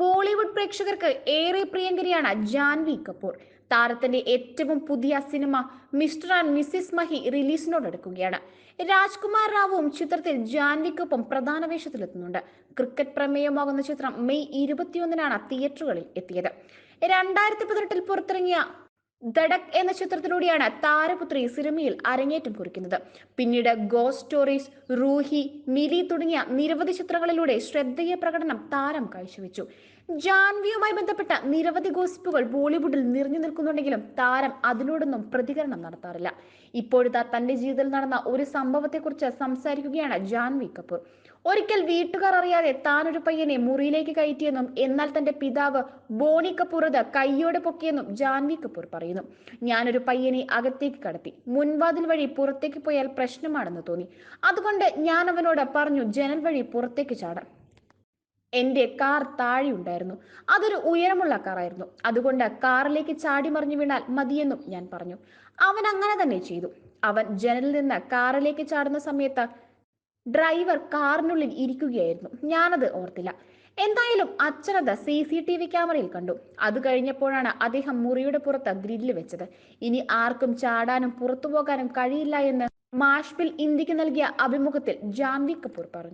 ബോളിവുഡ് പ്രേക്ഷകർക്ക് ഏറെ പ്രിയങ്കരിയാണ് ജാൻവി കപൂർ. താരത്തിന്റെ ഏറ്റവും പുതിയ cinema Mr and Mrs Mahi റിലീസിനോടടുക്കുകയാണ്. Rajkumar റാവുവും ചിത്രത്തിൽ ജാൻവിക്കൊപ്പം പ്രധാന വേഷത്തിലെത്തുന്നുണ്ട്. ക്രിക്കറ്റ് പ്രമേയമാകുന്ന ചിത്രം മെയ് ഇരുപത്തിയൊന്നിനാണ് തിയേറ്ററുകളിൽ എത്തിയത്. രണ്ടായിരത്തി പതിനെട്ടിൽ പുറത്തിറങ്ങിയ ദഡക് എന്ന ചിത്രത്തിലൂടെയാണ് താരപുത്രി സിനിമയിൽ അരങ്ങേറ്റം കുറിക്കുന്നത്. പിന്നീട് ഗോ സ്റ്റോറീസ് റൂഹി മിലി തുടങ്ങിയ നിരവധി ചിത്രങ്ങളിലൂടെ ശ്രദ്ധേയ പ്രകടനം താരം കാഴ്ചവെച്ചു. ജാൻവിയുമായി ബന്ധപ്പെട്ട നിരവധി ഗോസിപ്പുകൾ ബോളിവുഡിൽ നിറഞ്ഞു നിൽക്കുന്നുണ്ടെങ്കിലും താരം അതിനോടൊന്നും പ്രതികരണം നടത്താറില്ല. ഇപ്പോഴത്തെ തന്റെ ജീവിതത്തിൽ നടന്ന ഒരു സംഭവത്തെക്കുറിച്ച് സംസാരിക്കുകയാണ് ജാൻവി കപൂർ. ഒരിക്കൽ വീട്ടുകാർ അറിയാതെ താൻ ഒരു പയ്യനെ മുറിയിലേക്ക് കയറ്റിയെന്നും എന്നാൽ തന്റെ പിതാവ് ബോണി കപൂർ അത് കൈയോടെ പൊക്കിയെന്നും ജാൻവി കപൂർ പറയുന്നു. ഞാനൊരു പയ്യനെ അകത്തേക്ക് കടത്തി. മുൻവാതിൽ വഴി പുറത്തേക്ക് പോയാൽ പ്രശ്നമാണെന്ന് തോന്നി. അതുകൊണ്ട് ഞാൻ അവനോട് പറഞ്ഞു ജനൽ വഴി പുറത്തേക്ക് ചാടാൻ. എന്റെ കാർ താഴെ ഉണ്ടായിരുന്നു. അതൊരു ഉയരമുള്ള കാറായിരുന്നു. അതുകൊണ്ട് കാറിലേക്ക് ചാടി മറിഞ്ഞു വീണാൽ മതിയെന്നും ഞാൻ പറഞ്ഞു. അവൻ അങ്ങനെ തന്നെ ചെയ്തു. അവൻ ജനലിൽ നിന്ന് കാറിലേക്ക് ചാടുന്ന സമയത്ത് ഡ്രൈവർ കാറിനുള്ളിൽ ഇരിക്കുകയായിരുന്നു. ഞാനത് ഓർത്തില്ല. എന്തായാലും അച്ഛനത് സി സി ടി വി ക്യാമറയിൽ കണ്ടു. അത് കഴിഞ്ഞപ്പോഴാണ് അദ്ദേഹം മുറിയുടെ പുറത്ത് ഗ്രില്ല് വെച്ചത്. ഇനി ആർക്കും ചാടാനും പുറത്തു പോകാനും കഴിയില്ല എന്ന് മാഷ്ബിൽ ഇന്ത്യയ്ക്ക് നൽകിയ അഭിമുഖത്തിൽ ജാൻവി കപൂർ പറഞ്ഞു.